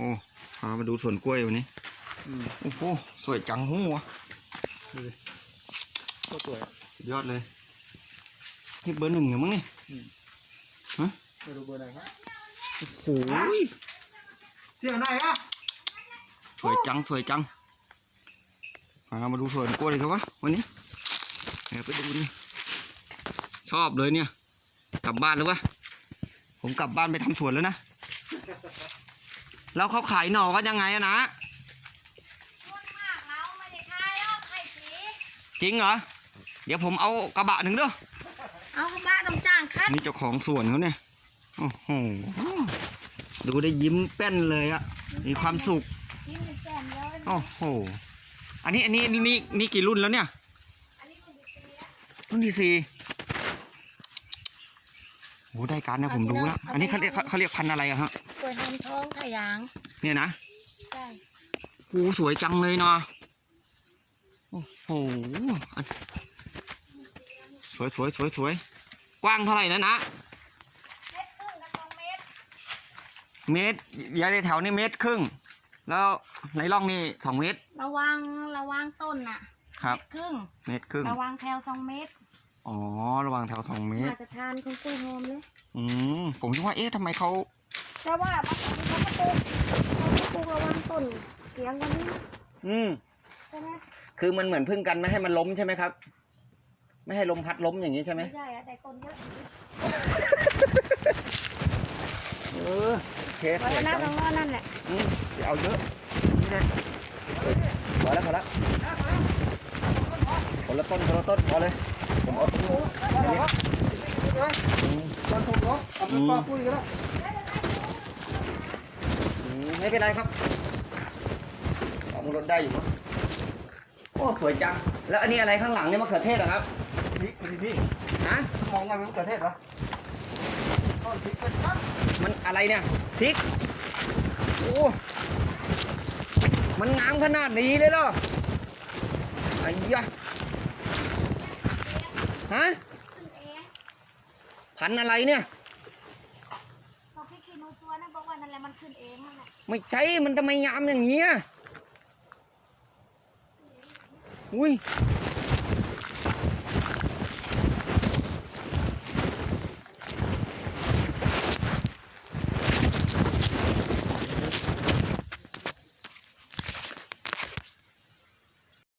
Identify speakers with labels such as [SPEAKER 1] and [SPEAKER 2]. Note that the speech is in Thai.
[SPEAKER 1] อ้พามาดูสวนกล้วยวันนี้
[SPEAKER 2] อืม
[SPEAKER 1] โอ้โหสวยจังหูวะ
[SPEAKER 2] ดูดิก็สวยอะ
[SPEAKER 1] สุดยอดเลยนี่เบอร์หนึ่งเหรอมั้งนี่
[SPEAKER 2] อืม
[SPEAKER 1] ฮะ
[SPEAKER 2] มาดูเบอร์ไหนครับ
[SPEAKER 1] โอ้โห
[SPEAKER 2] เที่ยวไหนอะ
[SPEAKER 1] สวยจังสวยจังพามาดูสวนกล้วยเลยครับวะวันนี้เดี๋ยวไปดูนี่ชอบเลยเนี่ย กลับบ้านแล้ววะผมกลับบ้านไปทำสวนแล้วนะ แล้วเขาขายหน่อกันยังไงอะนะ
[SPEAKER 3] พูดมากแล้วไม่ได้ทายหรอกไข่สี
[SPEAKER 1] จริงเหรอ เดี๋ยวผมเอากระบะหนึ่งเด้อ
[SPEAKER 3] เอากระบ้าต้องจ้างคัด
[SPEAKER 1] นี่เจ้าของสวนเขาเนี่ย โอ้โห ดูได้ยิ้มแป้นเลยอะมีความสุข
[SPEAKER 3] กินเป็นแสนเลย
[SPEAKER 1] โอ้โห อันนี้อันนี้นี่นี่กี่รุ่นแล้วเนี่ย
[SPEAKER 3] อันนี้มันดีๆแล้ว
[SPEAKER 1] รุ่นที่สี่ โหได้การนะผมรู้แล้ว อันนี้เขาเรียกเขาเรียกพันธุ์อะไรอะฮะ
[SPEAKER 3] กล้วยหอมทองขยาง
[SPEAKER 1] เนี่ยนะ
[SPEAKER 3] ใช่
[SPEAKER 1] โอ้สวยจังเลยเนาะโอ้โหอันสวยสวยสวยสวยกว้างเท่าไหร่นะนะ
[SPEAKER 3] เม็ดครึ่งกับสองเม็ด
[SPEAKER 1] เมตรยายในแถวนี่เมตรครึ่ง แล้วในร่องนี่สองเมตร
[SPEAKER 3] ระวังระวังต้นน่ะ
[SPEAKER 1] ครับ
[SPEAKER 3] เม็ดครึ่ง
[SPEAKER 1] เมตรครึ่ง
[SPEAKER 3] ระวังแถวสองเม็ด
[SPEAKER 1] อ๋อ ระหว่างแถวสองเมตร
[SPEAKER 3] มาตรฐานของกล้วยหอมเลย
[SPEAKER 1] อืม ผมคิดว่า เอ๊ะทำไมเขา
[SPEAKER 3] แต่ว่าบางคนเขาก็ปลูกเขาก็ปลูกระวังต้นเสียงกันนี้
[SPEAKER 1] อืม
[SPEAKER 3] ใช่ไหม
[SPEAKER 1] คือมันเหมือนพึ่งกันไม่ให้มันล้มใช่ไหมครับ ไม่ให้ลมพัดล้มอย่างนี้ใช่ไหม
[SPEAKER 3] ไม่ใช่อะแต่ต้นเยอะ
[SPEAKER 1] เออเคส
[SPEAKER 3] ไว้
[SPEAKER 1] สวย
[SPEAKER 3] หน้า
[SPEAKER 1] จั
[SPEAKER 3] ตรงงนั้นนั่นแหละ
[SPEAKER 1] อืมเดี๋ยวเอาเยอะนี่นะพอแล้วพอแล้วคนละต้นคนละต้นพอเลย ผมเอาต้นนี้อืม
[SPEAKER 2] ตอนผมเนาะเอาไปปาปุ้ยกันแล้ว
[SPEAKER 1] อืมไม่เป็นไรครับเอารถได้อยู่มั้งโอ้สวยจัง แล้วอันนี้อะไรข้างหลังเนี่ยมะเขือเทศเหรอครับ
[SPEAKER 2] พริกพริกพี่
[SPEAKER 1] ฮะ
[SPEAKER 2] มองว่ามันประเทศเหรอต้นพริกเป็นครับ
[SPEAKER 1] มันอะไรเนี่ยพริกโอ้มันงามขนาดนี้เลยเหรอไอ้ยะ ฮะ
[SPEAKER 3] ขึ้นเอง
[SPEAKER 1] พันธุ์อะไรเนี่ย
[SPEAKER 3] พอพี่ขี้หนูตัวนั้นบอกว่านั่นแหละมันขึ้นเองนั่นแหละ
[SPEAKER 1] ไม่ใช่มันทำไมงามอย่างนี้อะอุ้ย